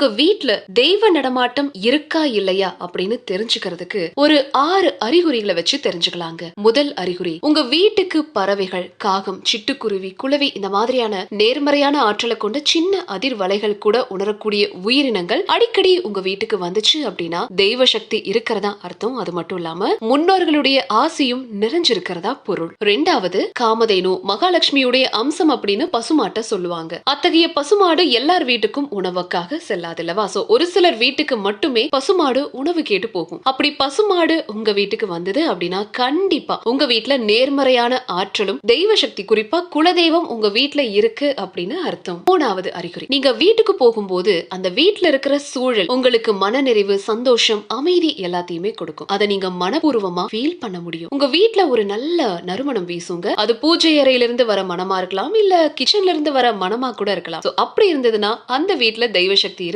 உங்க வீட்டுல தெய்வ நடமாட்டம் இருக்கா இல்லையா அப்படின்னு தெரிஞ்சுக்கிறதுக்கு ஒரு ஆறு அறிகுறிகளை வச்சு தெரிஞ்சுக்கலாங்க. முதல் அறிகுறி உங்க வீட்டுக்கு பறவைகள் காகம் சிட்டுக்குருவி குளவி இந்த மாதிரியான நேர்மறையான ஆற்றலை கொண்ட சின்ன அதிர்வலைகள் கூட உணரக்கூடிய உயிரினங்கள் அடிக்கடி உங்க வீட்டுக்கு வந்துச்சு அப்படின்னா தெய்வ சக்தி இருக்கிறதா அர்த்தம்? அது மட்டும் இல்லாம முன்னோர்களுடைய ஆசியும் நிறைஞ்சிருக்கிறதா பொருள். ரெண்டாவது காமதேனு மகாலட்சுமியுடைய அம்சம் அப்படின்னு பசுமாட்ட சொல்லுவாங்க. அத்தகைய பசுமாடு எல்லார் வீட்டுக்கும் உணவுக்காக செல்லாதில்லவா சோ ஒரு சிலர் வீட்டுக்கு மட்டுமே பசுமாடு உணவு கேட்டு போகும். அப்படி பசுமாடு உங்க வீட்டுக்கு வந்தது அப்படின்னா கண்டிப்பா உங்க வீட்டுல நேர்மறையான ஆற்றலும் தெய்வ சக்தி குறிப்பா குலதெய்வம் உங்க வீட்டுல இருக்கு அப்படின்னு அர்த்தம். மூணாவது அறிகுறி. நீங்க வீட்டுக்கு போகும்போது அந்த வீட்டுல இருக்கிற சூழல் உங்களுக்கு மனநிறைவு சந்தோஷம் அமைதி எல்லாத்தையுமே கொடுக்கும். அதை நீங்க மனப்பூர்வமா ஃபீல் பண்ண முடியும். உங்க வீட்டுல ஒரு நல்ல நறுமணம் வீசுங்க. அது பூஜை அறையில இருந்து வர மனமா இருக்கலாம் இல்ல கிச்சன்ல இருந்து வர மனமா கூட இருக்கலாம். அப்படி இருந்ததுன்னா அந்த வீட்டுல தெய்வ சக்தி இருக்கு.